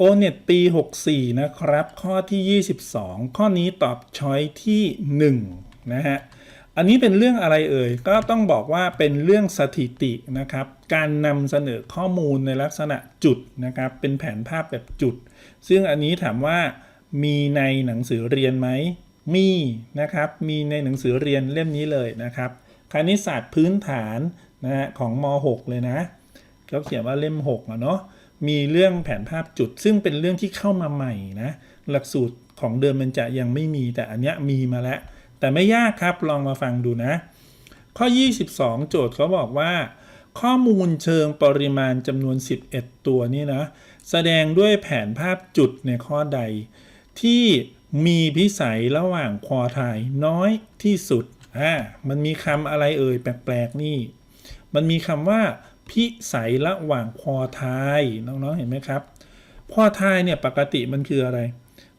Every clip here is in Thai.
โอเน็ตปี 64 นะครับ ข้อที่ 22 ข้อนี้ตอบช้อยที่ 1 นะฮะ อันนี้เป็นเรื่องอะไรเอ่ย ก็ต้องบอกว่าเป็นเรื่องสถิตินะครับ การนำเสนอข้อมูลในลักษณะจุดนะครับ เป็นแผนภาพแบบจุด ซึ่งอันนี้ถามว่ามีในหนังสือเรียนไหม มีนะครับ มีในหนังสือเรียนเล่มนี้เลยนะครับ คณิตศาสตร์พื้นฐานนะฮะของม .6 เลยนะเขาเขียนว่าเล่ม6อะเนาะ มีเรื่องแผนภาพจุด ซึ่งเป็นเรื่องที่เข้ามาใหม่นะหลักสูตรของเดิมมันจะยังไม่มีแต่อันเนี้ยมีมาแล้ว แต่ไม่ยากครับลองมาฟังดูนะ ข้อ 22 โจทย์เขาบอกว่า ข้อมูลเชิงปริมาณจำนวน 11 ตัวนี่นะแสดงด้วยแผนภาพจุดในข้อใด ที่มีพิสัยระหว่างควอไทายน้อยที่สุดอ่ามันมีคำอะไรเอ่ยแปลกๆนี่ มันมีคำว่า พิสัยระหว่างคอทายน้องๆเห็นไหมครับคอทายเนี่ยปกติมันคืออะไร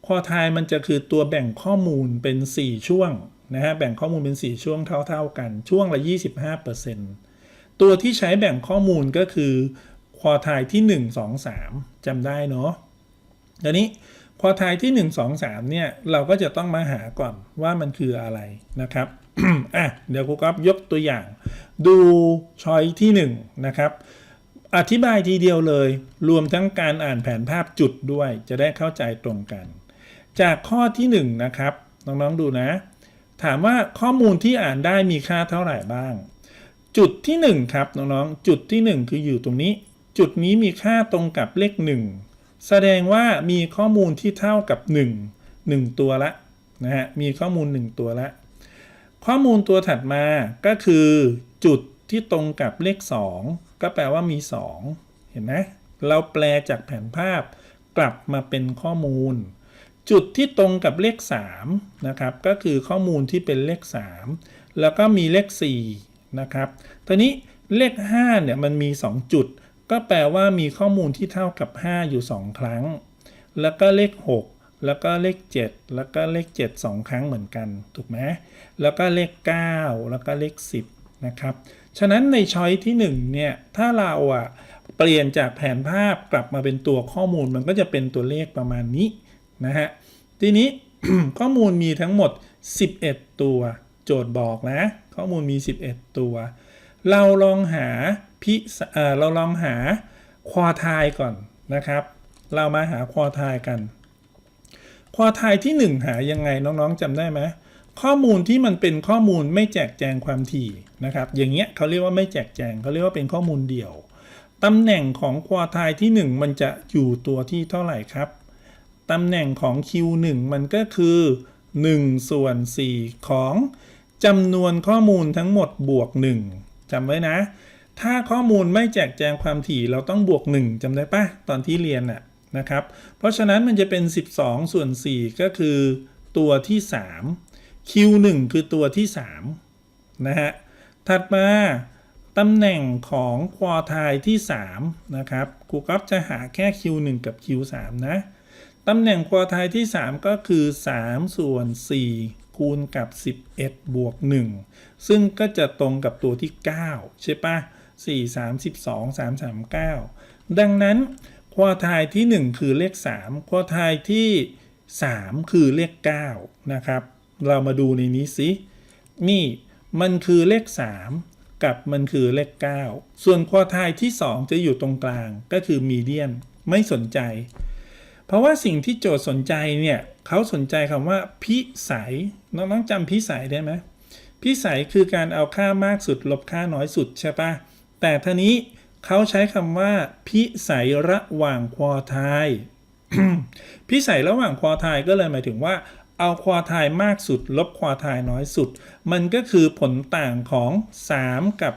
คอทายมันจะคือตัวแบ่งข้อมูลเป็น 4 ช่วงนะฮะแบ่งข้อมูลเป็น 4 ช่วงเท่า ๆกันช่วงละ 25%ตัวที่ใช้แบ่งข้อมูลก็คือคอทายที่ 1 2 3จำได้เนาะตอนนี้คอทายที่ 1 2 3เนี่ยเราก็จะต้องมาหาก่อนว่ามันคืออะไรนะครับ อะเดี๋ยวครูก๊อฟยกตัวอย่าง ดูช้อยที่ 1 นะครับ อธิบายทีเดียวเลย รวมทั้งการอ่านแผนภาพจุดด้วย จะได้เข้าใจตรงกัน จากข้อที่ 1 นะครับ น้อง ๆ ดูนะ ถามว่าข้อมูลที่อ่านได้มีค่าเท่าไหร่บ้าง จุดที่ 1 ครับ น้อง ๆ จุดที่ 1 คืออยู่ตรงนี้ จุดนี้มีค่าตรงกับเลข 1 แสดงว่ามีข้อมูลที่เท่ากับ 1 1 ตัวละนะฮะมีข้อมูล 1 ตัวละ ข้อมูลตัวถัดมาก็คือจุดที่ตรงกับเลข 2 ก็แปลว่ามี 2 เห็นไหมเราแปลจากแผนภาพกลับมาเป็นข้อมูล จุดที่ตรงกับเลข3นะครับก็คือข้อมูลที่เป็นเลข 3 แล้วก็มีเลข4นะครับทีนี้เลข5เนี่ยมันมี 2 จุด ก็แปลว่ามีข้อมูลที่เท่ากับ 5 อยู่ 2 ครั้ง แล้วก็เลข 6 แล้วก็เลข 7 แล้วก็เลข 7 2 ครั้งเหมือนกัน ถูกไหมแล้วก็เลข 9 แล้วก็เลข 10 นะครับ ฉะนั้นในช้อยที่ 1 เนี่ย ถ้าเราอะเปลี่ยนจากแผนภาพกลับมาเป็นตัวข้อมูลมันก็จะเป็นตัวเลขประมาณนี้นะฮะ ทีนี้ข้อมูลมีทั้งหมด 11 ตัว โจทย์บอกนะ ข้อมูลมี 11 ตัว เราลองหาพิเออเราลองหาควอไทายก่อนนะครับ เรามาหาควอไทายกัน ควอไทายที่ 1 หายังไงน้องๆจำได้ไหมข้อมูลที่มันเป็นข้อมูลไม่แจกแจงความถี่นะครับ อย่างเงี้ยเขาเรียกว่าไม่แจกแจงเขาเรียกว่าเป็นข้อมูลเดี่ยวตำแหน่งของควอไทายที่ 1 มันจะอยู่ตัวที่เท่าไหร่ครับตำแหน่งของ Q1 มันก็คือ 1 ส่วน 4 ของจำนวนข้อมูลทั้งหมดบวก 1จำไว้นะ ถ้าข้อมูลไม่แจกแจงความถี่เราต้องบวก 1จำได้ปะตอนที่เรียนน่ะ นะครับ เพราะฉะนั้นมันจะเป็น 12 ส่วน 4 ก็คือตัวที่ 3 Q1 คือตัวที่ 3 นะฮะ ถัดมาตำแหน่งของควอไทายที่ 3 นะครับครูก๊อฟจะหาแค่ Q1 กับ Q3 นะ ตำแหน่งควอไทายที่ 3 ก็คือ 3 ส่วน 4 คูณกับ 11 บวก 1 ซึ่งก็จะตรงกับตัวที่ 9 ใช่ปะ4 3 12 3 3 9 ดังนั้น ควอไทายที่ 1 คือเลข 3 ควอไทายที่ 3 คือเลข9นะครับ เรามาดูในนี้สิ นี่มันคือเลข 3 กับมันคือเลข 9 ส่วนควอไทายที่ 2 จะอยู่ตรงกลางก็คือมีเดียมไม่สนใจ เพราะว่าสิ่งที่โจทย์สนใจเนี่ยเขาสนใจคำว่าพิสัยน้องๆจำพิสัยได้ไหมพิสัยคือการเอาค่ามากสุดลบค่าน้อยสุดใช่ปะแต่ทีนี้ เขาใช้คำว่า พิสัยระหว่างควอไทายพิสัยระหว่างควอไทายก็เลยหมายถึงว่า เอาควอไทายมากสุด ลบควอไทายน้อยสุด มันก็คือผลต่างของ 3 กับ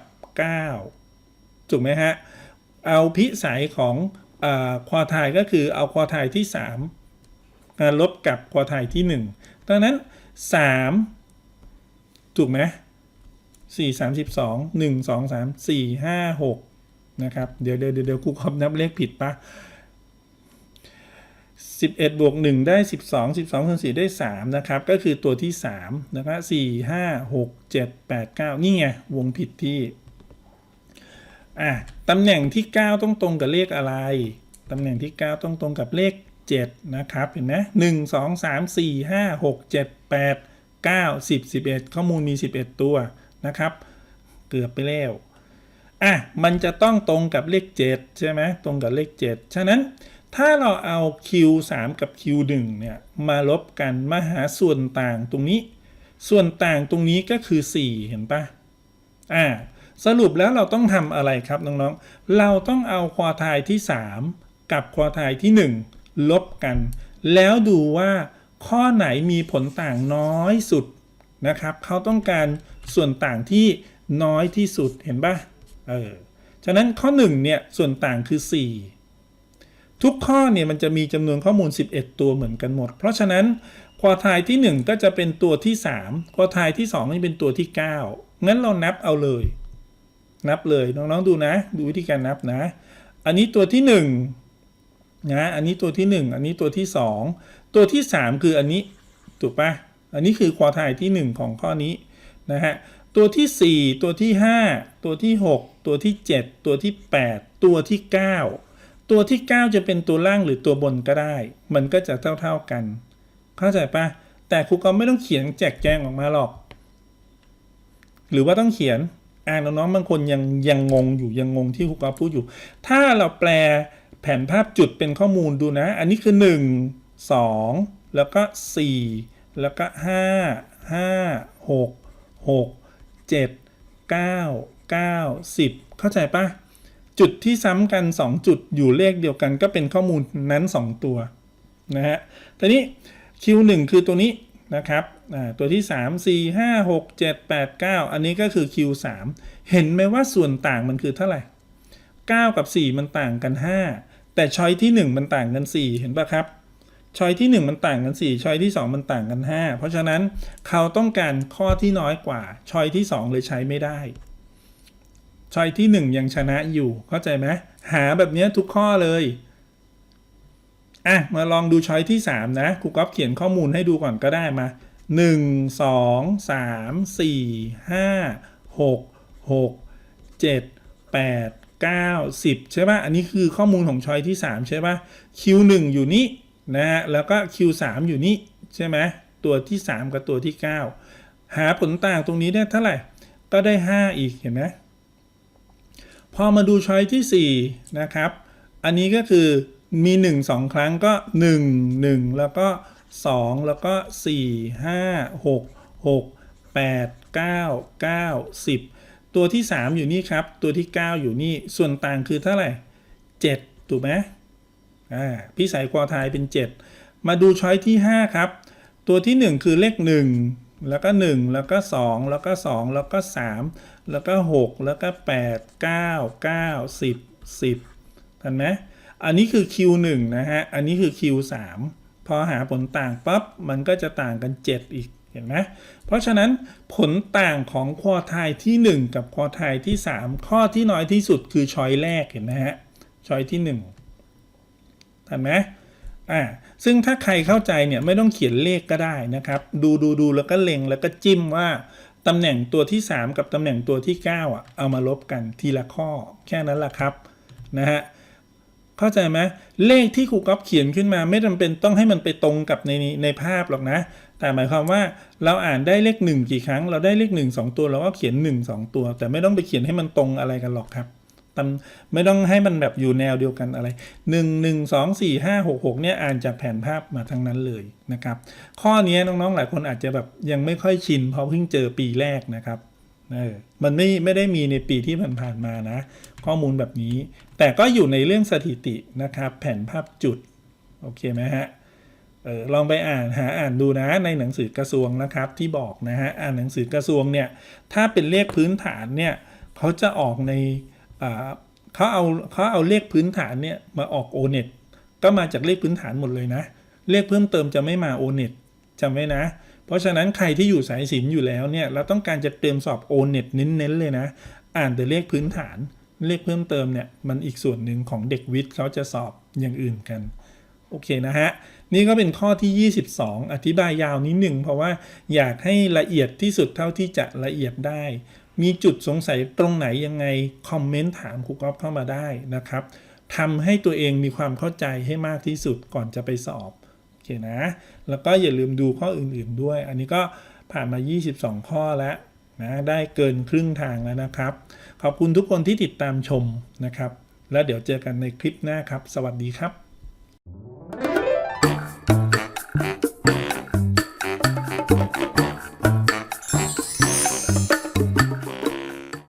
9 ถูกไหมฮะ เอาพิสัยของอควอไทายก็คือเอาควอไทายที่3มาลบกับควอไทายที่ 1 ดังนั้น 3 ถูกไหมสี่สามสิบสองห นะครับ เดี๋ยวเดี๋ยวเดี๋ยวครูคอมนับเลขผิดปะสิบเอ็ดบวกหนึ่งได้สิบสองสิบสองส่วนสี่ได้สามนะครับ ก็คือตัวที่สามนะครับสี่ห้าหกเจ็ดแปดเก้านี่ไง วงผิดที่ อะตำแหน่งที่ 9 ต้องตรงกับเลขอะไร ตำแหน่งที่ 9 ต้องตรงกับเลข 7 นะครับ เห็นไหมหนึ่งสองสามสี่ห้าหกเจ็ดแปดเก้าสิบสิบเอ็ดข้อมูลมี 11 ตัวนะครับ เกือบไปแล้ว อะมันจะต้องตรงกับเลข 7 ใช่ไหมตรงกับเลข 7 ฉะนั้นถ้าเราเอา q 3 กับ q 1 เนี่ยมาลบกันมาหาส่วนต่างตรงนี้ ส่วนต่างตรงนี้ก็คือ 4 เห็นปะอ่าสรุปแล้วเราต้องทำอะไรครับน้องๆ เราต้องเอาควอไทายที่ 3 กับควอไทายที่ 1 ลบกัน แล้วดูว่าข้อไหนมีผลต่างน้อยสุดนะครับเขาต้องการส่วนต่างที่น้อยที่สุดเห็นปะ เออฉะนั้นข้อ1เนี่ยส่วนต่างคือ 4 ทุกข้อเนี่ยมันจะมีจำนวนข้อมูล 11 ตัวเหมือนกันหมด เพราะฉะนั้นควอไทายที่ 1 ก็จะเป็นตัวที่ 3 ควอไทายที่2นี่เป็นตัวที่ 9 งั้นเรานับเอาเลย นับเลยน้องๆดูนะ ดูวิธีการนับนะ อันนี้ตัวที่1นะอันนี้ตัวที่ 1 อันนี้ตัวที่ 2 ตัวที่ 3 คืออันนี้ถูกปะอันนี้คือควอไทายที่ 1 ของข้อนี้นะฮะตัวที่ 4 ตัวที่ 5 ตัวที่ 6 ตัวที่ 7 ตัวที่ 8 ตัวที่ 9 ตัวที่ 9 จะเป็นตัวล่างหรือตัวบนก็ได้ มันก็จะเท่า ๆกัน เข้าใจปะแต่ครูก็ไม่ต้องเขียนแจกแจงออกมาหรอก หรือว่าต้องเขียนอ่านน้องๆบางคนยังยังงงอยู่ยังงงที่ครูกอฟพูดอยู่ ถ้าเราแปลแผนภาพจุดเป็นข้อมูลดูนะ อันนี้คือ 1 2 แล้วก็ 4 แล้วก็ 5 5 6 6 7 9 9 10 เข้าใจปะจุดที่ซ้ำกัน 2 จุดอยู่เลขเดียวกันก็เป็นข้อมูลนั้น 2 ตัวนะฮะทีนี้ Q1 คือตัวนี้นะครับตัวที่ 3 4 5 6 7 8 9 อันนี้ก็คือ Q3 เห็นไหมว่าส่วนต่างมันคือเท่าไหร่ 9 กับ 4 มันต่างกัน 5 แต่ช้อยที่ 1 มันต่างกัน 4 เห็นปะครับช้อยที่ 1 มันต่างกัน 4ช้อยที่ 2 มันต่างกัน 5 เพราะฉะนั้นเขาต้องการข้อที่น้อยกว่าช้อยที่ 2 เลยใช้ไม่ได้ ช้อยที่ 1 ยังชนะอยู่เข้าใจไหมหาแบบนี้ทุกข้อเลยอะมาลองดูช้อยที่ 3 นะครูก๊อฟเขียนข้อมูลให้ดูก่อนก็ได้มา 1 2 3 4 5 6 6 7 8 9 10 ใช่ป่ะ อันนี้คือข้อมูลของช้อยที่ 3 ใช่ป่ะ Q1 อยู่นี่นะฮะแล้วก็ Q3 อยู่นี่ใช่ไหมตัวที่ 3 กับตัวที่ 9 หาผลต่างตรงนี้ได้เท่าไหร่ ก็ได้ 5 อีกเห็นไหม พอมาดูช้อยที่ 4 นะครับ อันนี้ก็คือมี 1 2 ครั้งก็ 1 1 แล้วก็ 2 แล้วก็ 4 5 6 6 8 9 9 10 ตัวที่ 3 อยู่นี่ครับ ตัวที่ 9 อยู่นี่ส่วนต่างคือเท่าไหร่ 7 ถูกไหมอ่าพี่ใส่ควอไทยเป็น 7 มาดูช้อยที่ 5 ครับ ตัวที่ 1 คือเลข 1 แล้วก็ 1 แล้วก็ 2 แล้วก็ 2 แล้วก็ 3 แล้วก็ 6 แล้วก็ 8 9 9 10 10ทันไหมอันนี้คือ Q1 นะฮะ อันนี้คือ Q3 พอหาผลต่างปั๊บมันก็จะต่างกัน 7 อีกเห็นไหมเพราะฉะนั้นผลต่างของควอไทยที่ 1 กับควอไทยที่ 3 ข้อที่น้อยที่สุดคือช้อยแรกเห็นไหมฮะช้อยที่ 1ทันไหมอ่าซึ่งถ้าใครเข้าใจเนี่ยไม่ต้องเขียนเลขก็ได้นะครับ ดูดูดูแล้วก็เล็งแล้วก็จิ้มว่า ตำแหน่งตัวที่ 3 กับตำแหน่งตัวที่ 9 อะ เอามาลบกันทีละข้อแค่นั้นแหละครับนะฮะเข้าใจไหมเลขที่ครูก๊อฟเขียนขึ้นมา ไม่จำเป็นต้องให้มันไปตรงกับในในภาพหรอกนะ แต่หมายความว่าเราอ่านได้เลขหนึ่งกี่ครั้ง เราได้เลขหนึ่งสองตัวเราก็เขียนหนึ่งสองตัว แต่ไม่ต้องไปเขียนให้มันตรงอะไรกันหรอกครับ ตำไม่ต้องให้มันแบบอยู่แนวเดียวกันอะไรหนึ่งหนึ่งสองสี่ห้าหกหกเนี่ยอ่านจากแผนภาพมาทั้งนั้นเลยนะครับ ข้อนี้น้องๆหลายคนอาจจะแบบยังไม่ค่อยชินเพราะเพิ่งเจอปีแรกนะครับเออมันไม่ไม่ได้มีในปีที่ผ่านๆมานะ ข้อมูลแบบนี้ แต่ก็อยู่ในเรื่องสถิตินะครับ แผนภาพจุด โอเคไหมฮะเออลองไปอ่านหาอ่านดูนะในหนังสือกระทรวงนะครับที่บอกนะฮะอ่านหนังสือกระทรวงเนี่ยถ้าเป็นเลขพื้นฐานเนี่ยเขาจะออกใน เขาเอาเขาเอาเลขพื้นฐานเนี่ยมาออกโอเน็ตก็มาจากเลขพื้นฐานหมดเลยนะ เลขเพิ่มเติมจะไม่มาโอเน็ตจำไว้นะ เพราะฉะนั้นใครที่อยู่สายศิลป์อยู่แล้วเนี่ยเราต้องการจะเตรียมสอบ o n e t เน้นๆเลยนะ อ่านแต่เลขพื้นฐาน เลขเพิ่มเติมเนี่ยมันอีกส่วนหนึ่งของเด็กวิทย์เขาจะสอบอย่างอื่นกันโอเคนะฮะ นี่ก็เป็นข้อที่ 22 อธิบายยาวนิดหนึ่งเพราะว่าอยากให้ละเอียดที่สุดเท่าที่จะละเอียดได้ มีจุดสงสัยตรงไหนยังไง คอมเมนต์ถามครูก๊อฟเข้ามาได้นะครับทำให้ตัวเองมีความเข้าใจให้มากที่สุดก่อนจะไปสอบโอเคนะ แล้วก็อย่าลืมดูข้ออื่นๆด้วย อันนี้ก็ผ่านมา 22 ข้อแล้วนะได้เกินครึ่งทางแล้วนะครับ ขอบคุณทุกคนที่ติดตามชมนะครับ แล้วเดี๋ยวเจอกันในคลิปหน้าครับ สวัสดีครับ